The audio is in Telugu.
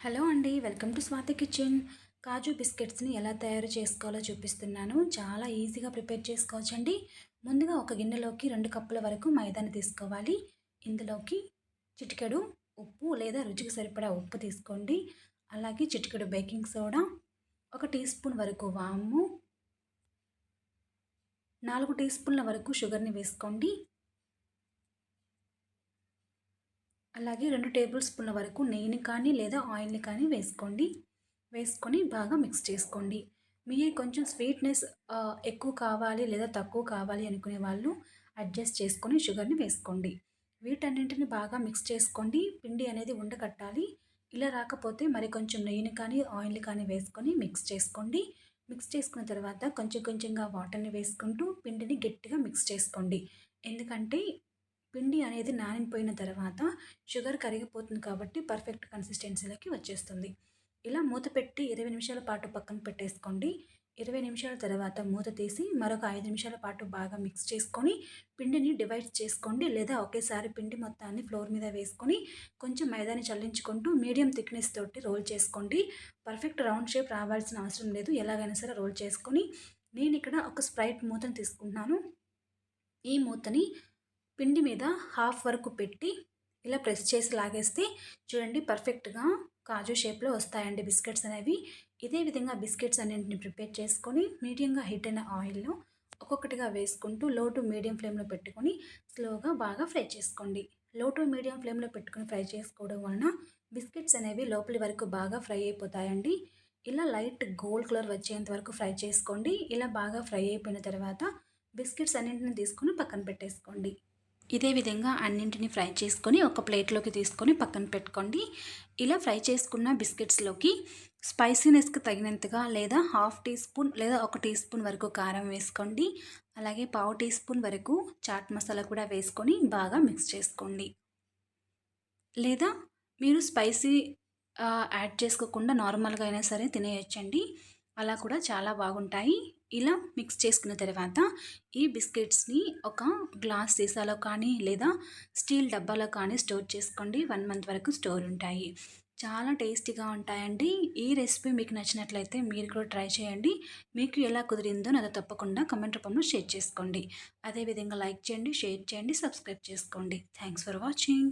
హలో అండి వెల్కమ్ టు స్వాతి కిచెన్. కాజు బిస్కెట్స్ని ఎలా తయారు చేసుకోవాలో చూపిస్తున్నాను. చాలా ఈజీగా ప్రిపేర్ చేసుకోవచ్చండి. ముందుగా ఒక గిన్నెలోకి రెండు కప్పుల వరకు మైదాని తీసుకోవాలి. ఇందులోకి చిటికెడు ఉప్పు లేదా రుచికి సరిపడా ఉప్పు తీసుకోండి. అలాగే చిటికెడు బేకింగ్ సోడా ఒక టీ స్పూన్ వరకు వాము నాలుగు టీ స్పూన్ల వరకు షుగర్ని వేసుకోండి. అలాగే రెండు టేబుల్ స్పూన్ల వరకు నెయ్యిని కానీ లేదా ఆయిల్ని కానీ వేసుకోండి. వేసుకొని బాగా మిక్స్ చేసుకోండి. మీ కొంచెం స్వీట్నెస్ ఎక్కువ కావాలి లేదా తక్కువ కావాలి అనుకునే వాళ్ళు అడ్జస్ట్ చేసుకొని షుగర్ని వేసుకోండి. వీటన్నింటిని బాగా మిక్స్ చేసుకోండి. పిండి అనేది ఉండకట్టాలి. ఇలా రాకపోతే మరి కొంచెం నెయ్యిని కానీ ఆయిల్ని కానీ వేసుకొని మిక్స్ చేసుకోండి. మిక్స్ చేసుకున్న తర్వాత కొంచెం కొంచెంగా వాటర్ని వేసుకుంటూ పిండిని గట్టిగా మిక్స్ చేసుకోండి. ఎందుకంటే పిండి అనేది నానిపోయిన తర్వాత షుగర్ కరిగిపోతుంది కాబట్టి పర్ఫెక్ట్ కన్సిస్టెన్సీలోకి వచ్చేస్తుంది. ఇలా మూత పెట్టి ఇరవై నిమిషాల పాటు పక్కన పెట్టేసుకోండి. ఇరవై నిమిషాల తర్వాత మూత తీసి మరొక ఐదు నిమిషాల పాటు బాగా మిక్స్ చేసుకొని పిండిని డివైడ్ చేసుకోండి లేదా ఒకేసారి పిండి మొత్తాన్ని ఫ్లోర్ మీద వేసుకొని కొంచెం మైదాని చల్లించుకుంటూ మీడియం థిక్నెస్ తోటి రోల్ చేసుకోండి. పర్ఫెక్ట్ రౌండ్ షేప్ రావాల్సిన అవసరం లేదు. ఎలాగైనా సరే రోల్ చేసుకొని నేను ఇక్కడ ఒక స్ప్రైట్ మూతను తీసుకుంటున్నాను. ఈ మూతని పిండి మీద హాఫ్ వరకు పెట్టి ఇలా ప్రెస్ చేసి లాగేస్తే చూడండి పర్ఫెక్ట్గా కాజు షేప్లో వస్తాయండి బిస్కెట్స్ అనేవి. ఇదే విధంగా బిస్కెట్స్ అన్నింటిని ప్రిపేర్ చేసుకొని మీడియంగా హీట్ అయిన ఆయిల్లో ఒక్కొక్కటిగా వేసుకుంటూ లో టు మీడియం ఫ్లేమ్లో పెట్టుకొని స్లోగా బాగా ఫ్రై చేసుకోండి. లో టు మీడియం ఫ్లేమ్లో పెట్టుకొని ఫ్రై చేసుకోవడం వలన బిస్కెట్స్ అనేవి లోపలి వరకు బాగా ఫ్రై అయిపోతాయండి. ఇలా లైట్ గోల్డ్ కలర్ వచ్చేంత వరకు ఫ్రై చేసుకోండి. ఇలా బాగా ఫ్రై అయిపోయిన తర్వాత బిస్కెట్స్ అన్నింటిని తీసుకొని పక్కన పెట్టేసుకోండి. ఇదే విధంగా అన్నింటిని ఫ్రై చేసుకొని ఒక ప్లేట్లోకి తీసుకొని పక్కన పెట్టుకోండి. ఇలా ఫ్రై చేసుకున్న బిస్కెట్స్లోకి స్పైసీనెస్కి తగినంతగా లేదా హాఫ్ టీ స్పూన్ లేదా ఒక టీ స్పూన్ వరకు కారం వేసుకోండి. అలాగే పావు టీ స్పూన్ వరకు చాట్ మసాలా కూడా వేసుకొని బాగా మిక్స్ చేసుకోండి. లేదా మీరు స్పైసీ యాడ్ చేసుకోకుండా నార్మల్గా అయినా సరే తినేయచ్చండి. అలా కూడా చాలా బాగుంటాయి. ఇలా మిక్స్ చేసుకున్న తర్వాత ఈ బిస్కెట్స్ని ఒక గ్లాస్ సీసాలో కానీ లేదా స్టీల్ డబ్బాలో కానీ స్టోర్ చేసుకోండి. వన్ మంత్ వరకు స్టోర్ ఉంటాయి. చాలా టేస్టీగా ఉంటాయండి. ఈ రెసిపీ మీకు నచ్చినట్లయితే మీరు కూడా ట్రై చేయండి. మీకు ఎలా కుదిరిందో నాతో తప్పకుండా కమెంట్ రూపంలో షేర్ చేసుకోండి. అదేవిధంగా లైక్ చేయండి షేర్ చేయండి సబ్స్క్రైబ్ చేసుకోండి. Thanks for watching